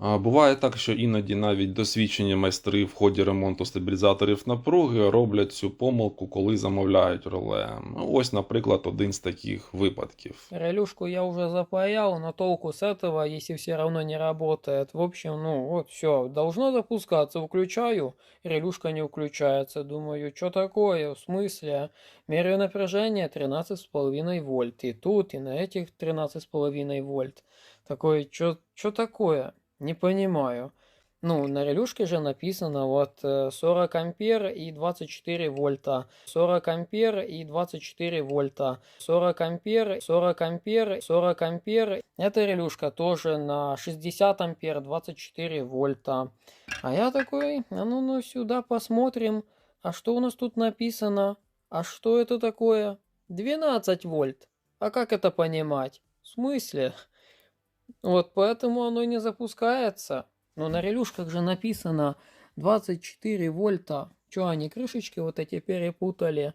А Буває так, що іноді навіть досвідчені майстри в ході ремонту стабілізаторів напруги роблять цю помилку, коли замовляють реле. Ну, Ось, наприклад, один з таких випадків. Релюшку я уже запаял, но толку с этого, если все равно не работает. В общем, ну вот все, должно запускаться, включаю, релюшка не включается. Думаю, что такое, в смысле? Меряю напряжение 13,5 вольт. И тут, и на этих 13,5 вольт. Такой, что такое? Не понимаю. Ну, на релюшке же написано вот э, 40 ампер и 24 вольта. 40 ампер и 24 вольта. 40 ампер, 40 ампер, 40 ампер. Эта релюшка тоже на 60 ампер, 24 вольта. А я такой, а ну, ну сюда посмотрим. А что у нас тут написано? А что это такое? 12 вольт. А как это понимать? В смысле? Вот поэтому оно и не запускается. Но на релюшках же написано 24 вольта. Че, они крышечки вот эти перепутали?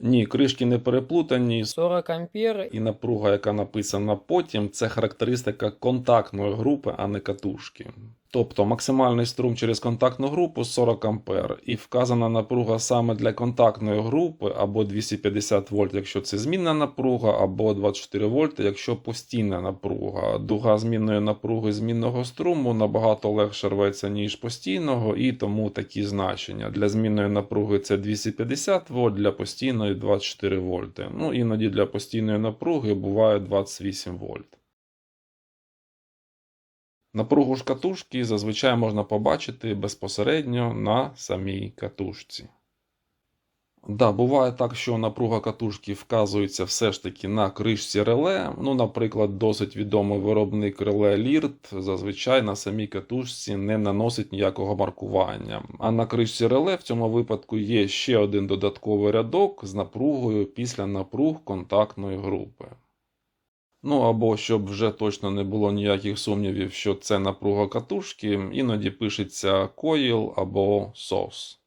Ні, кришки не переплутані, 40 ампер. і напруга, яка написана потім, це характеристика контактної групи, а не катушки. Тобто максимальний струм через контактну групу 40 А, і вказана напруга саме для контактної групи або 250 вольт, якщо це змінна напруга, або 24 вольти, якщо постійна напруга. Дуга змінної напруги змінного струму набагато легше рветься, ніж постійного, і тому такі значення. Для змінної напруги це 250 вольт, для постійної 24 вольти. Ну іноді для постійної напруги буває 28 вольт. Напругу ж катушки зазвичай можна побачити безпосередньо на самій катушці. Да, буває так, що напруга катушки вказується все ж таки на кришці реле. Ну, наприклад, досить відомий виробник реле Лірт зазвичай на самій катушці не наносить ніякого маркування. А на кришці реле в цьому випадку є ще один додатковий рядок з напругою після напруг контактної групи. Ну або щоб вже точно не було ніяких сумнівів, що це напруга катушки, іноді пишеться coil або SOS.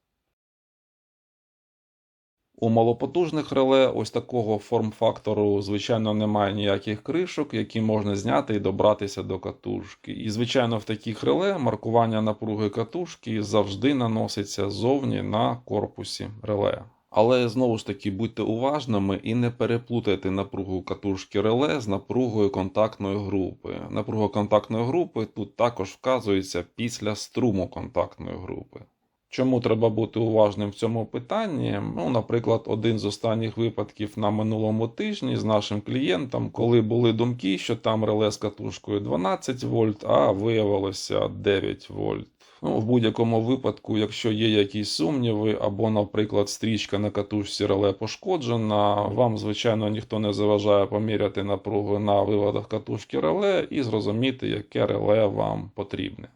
У малопотужних реле ось такого форм-фактору, звичайно, немає ніяких кришок, які можна зняти і добратися до катушки. І, звичайно, в таких реле маркування напруги катушки завжди наноситься ззовні на корпусі реле. Але знову ж таки будьте уважними і не переплутайте напругу катушки реле з напругою контактної групи. Напруга контактної групи тут також вказується після струму контактної групи. Чому треба бути уважним в цьому питанні? Ну, наприклад, один з останніх випадків на минулому тижні з нашим клієнтом, коли були думки, що там реле з катушкою 12 вольт, а виявилося 9 вольт. Ну, в будь-якому випадку, якщо є якісь сумніви, або, наприклад, стрічка на катушці реле пошкоджена, вам, звичайно, ніхто не заважає поміряти напругу на виводах катушки реле і зрозуміти, яке реле вам потрібне.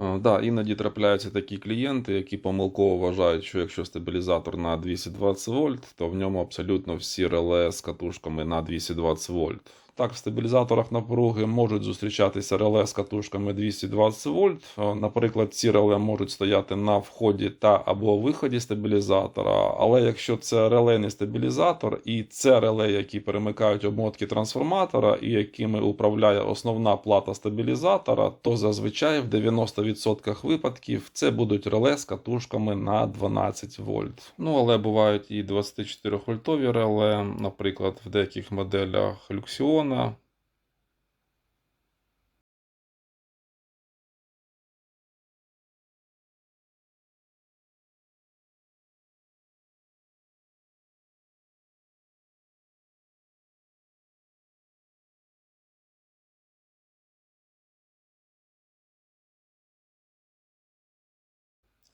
Е, Да, іноді трапляються такі клієнти, які помилково вважають, що якщо стабілізатор на 220 вольт, то в ньому абсолютно всі реле з катушками на 220 вольт. Так, в стабілізаторах напруги можуть зустрічатися реле з катушками 220 вольт. Е, Наприклад, ці реле можуть стояти на вході та або виході стабілізатора. Але якщо це релейний стабілізатор і це реле, які перемикають обмотки трансформатора і якими управляє основна плата стабілізатора, то зазвичай в 90% випадків це будуть реле з катушками на 12 вольт. Ну але бувають і 24 вольтові реле, наприклад, в деяких моделях Люксіона.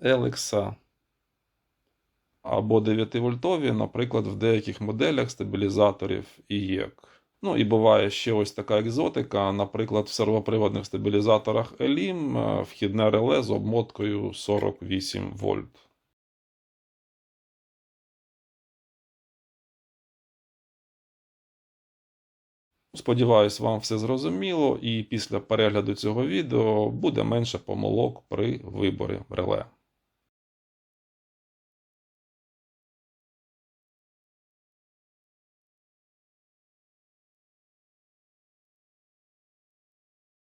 Елекса або 9-вольтові, наприклад, в деяких моделях стабілізаторів ІЄК. Ну і буває ще ось така екзотика, наприклад, в сервоприводних стабілізаторах Elim е, вхідне реле з обмоткою 48 вольт. Сподіваюсь, вам все зрозуміло, і після перегляду цього відео буде менше помилок при виборі реле.